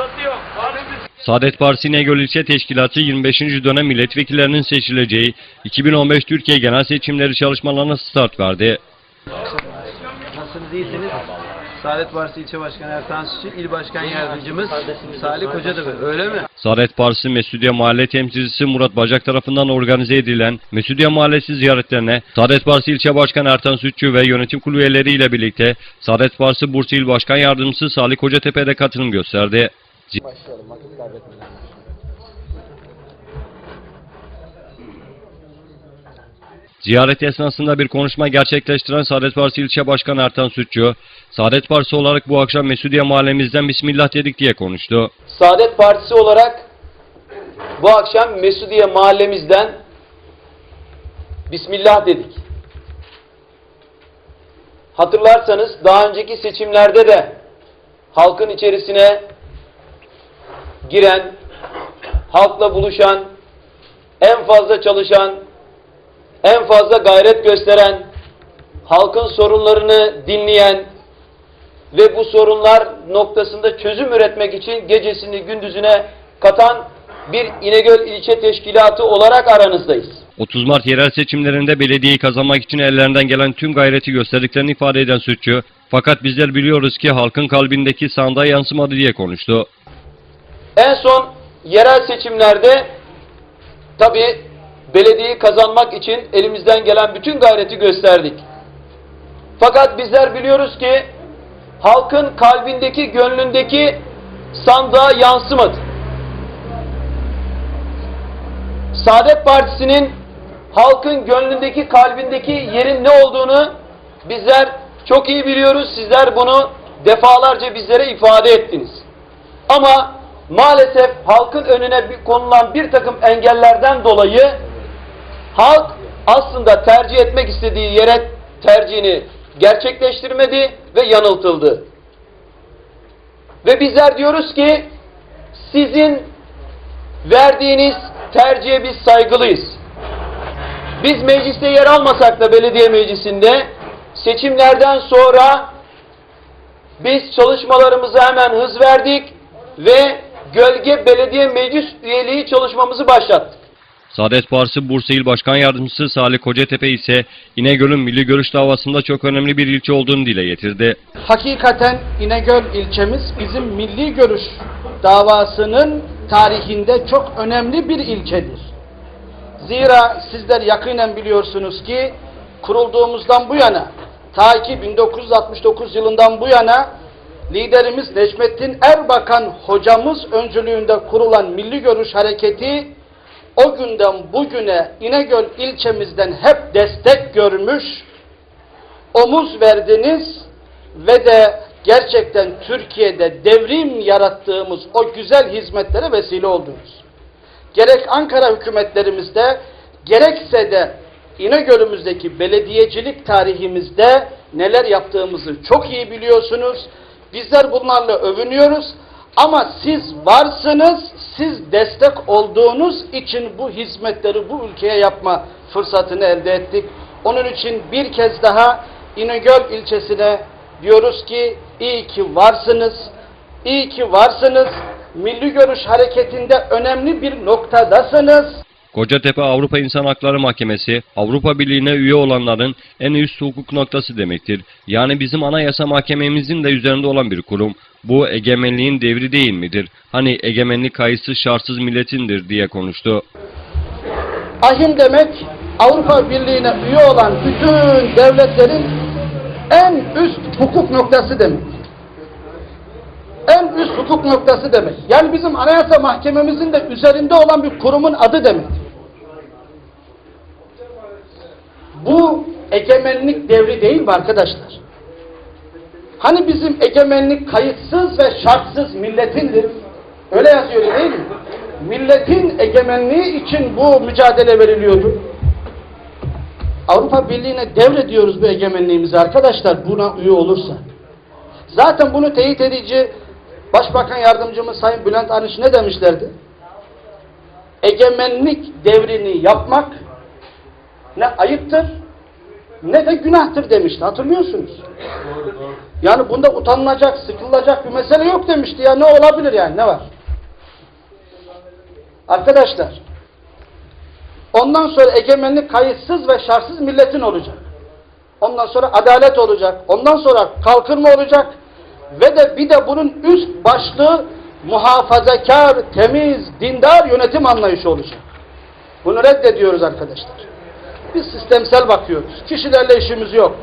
satıyor. Saadet Partisi İnegöl İlçe Teşkilatı 25. dönem milletvekillerinin seçileceği 2015 Türkiye Genel Seçimleri çalışmalarına start verdi. Nasılsınız iyisiniz? Saadet Partisi İlçe Başkanı Ertan Sütçü, İl Başkan Yardımcımız Salih Kocatepe. Öyle mi? Saadet Partisi Mesudiye Mahalle Temsilcisi Murat Bacak tarafından organize edilen Mesudiye Mahallesi ziyaretlerine Saadet Partisi İlçe Başkanı Ertan Sütçü ve yönetim kurulu üyeleriyle birlikte Saadet Partisi Bursa İl Başkan Yardımcısı Salih Kocatepe de katılım gösterdi. Ziyaret esnasında bir konuşma gerçekleştiren Saadet Partisi İlçe Başkanı Ertan Sütçü, Saadet Partisi olarak bu akşam Mesudiye mahallemizden Bismillah dedik diye konuştu. Saadet Partisi olarak bu akşam Mesudiye mahallemizden Bismillah dedik. Hatırlarsanız daha önceki seçimlerde de halkın içerisine giren, halkla buluşan, en fazla çalışan, en fazla gayret gösteren, halkın sorunlarını dinleyen ve bu sorunlar noktasında çözüm üretmek için gecesini gündüzüne katan bir İnegöl ilçe teşkilatı olarak aranızdayız. 30 Mart yerel seçimlerinde belediyeyi kazanmak için ellerinden gelen tüm gayreti gösterdiklerini ifade eden Sütçü, fakat bizler biliyoruz ki halkın kalbindeki sandığa yansımadı diye konuştu. En son yerel seçimlerde tabi belediyeyi kazanmak için elimizden gelen bütün gayreti gösterdik. Fakat bizler biliyoruz ki halkın kalbindeki, gönlündeki sandığa yansımadı. Saadet Partisi'nin halkın gönlündeki, kalbindeki yerin ne olduğunu bizler çok iyi biliyoruz. Sizler bunu defalarca bizlere ifade ettiniz. Ama maalesef halkın önüne bir- konulan bir takım engellerden dolayı halk aslında tercih etmek istediği yere tercihini gerçekleştirmedi ve yanıltıldı. Ve bizler diyoruz ki sizin verdiğiniz tercihe biz saygılıyız. Biz mecliste yer almasak da belediye meclisinde seçimlerden sonra biz çalışmalarımıza hemen hız verdik ve gölge belediye meclis üyeliği çalışmamızı başlattık. Saadet Partisi Bursa İl Başkan Yardımcısı Salih Kocatepe ise İnegöl'ün milli görüş davasında çok önemli bir ilçe olduğunu dile getirdi. Hakikaten İnegöl ilçemiz bizim milli görüş davasının tarihinde çok önemli bir ilçedir. Zira sizler yakinen biliyorsunuz ki kurulduğumuzdan bu yana ta ki 1969 yılından bu yana liderimiz Necmettin Erbakan hocamız öncülüğünde kurulan Milli Görüş Hareketi o günden bugüne İnegöl ilçemizden hep destek görmüş, omuz verdiniz ve de gerçekten Türkiye'de devrim yarattığımız o güzel hizmetlere vesile oldunuz. Gerek Ankara hükümetlerimizde gerekse de İnegöl'ümüzdeki belediyecilik tarihimizde neler yaptığımızı çok iyi biliyorsunuz. Bizler bunlarla övünüyoruz ama siz varsınız, siz destek olduğunuz için bu hizmetleri bu ülkeye yapma fırsatını elde ettik. Onun için bir kez daha İnegöl ilçesine diyoruz ki iyi ki varsınız, iyi ki varsınız. Milli Görüş Hareketi'nde önemli bir noktadasınız. Kocatepe Avrupa İnsan Hakları Mahkemesi, Avrupa Birliği'ne üye olanların en üst hukuk noktası demektir. Yani bizim anayasa mahkememizin de üzerinde olan bir kurum. Bu egemenliğin devri değil midir? Hani egemenlik kayıtsız şartsız milletindir diye konuştu. Ahim demek Avrupa Birliği'ne üye olan bütün devletlerin en üst hukuk noktası demek. En üst hukuk noktası demek. Yani bizim Anayasa Mahkememizin de üzerinde olan bir kurumun adı demek. Bu egemenlik devri değil mi arkadaşlar? Hani bizim egemenlik kayıtsız ve şartsız milletindir. Öyle yazıyor değil mi? Milletin egemenliği için bu mücadele veriliyordu. Avrupa Birliği'ne devrediyoruz bu egemenliğimizi arkadaşlar buna üye olursa. Zaten bunu teyit edici Başbakan Yardımcımız Sayın Bülent Arınç ne demişlerdi? Egemenlik devrini yapmak ne ayıptır ne de günahtır demişti. Hatırlıyorsunuz. Yani bunda utanılacak, sıkılacak bir mesele yok demişti. Ya ne olabilir yani ne var? Arkadaşlar ondan sonra egemenlik kayıtsız ve şartsız milletin olacak. Ondan sonra adalet olacak. Ondan sonra kalkınma olacak. Ve de bir de bunun üst başlığı muhafazakar, temiz, dindar yönetim anlayışı olacak. Bunu reddediyoruz arkadaşlar. Biz sistemsel bakıyoruz. Kişilerle işimiz yok.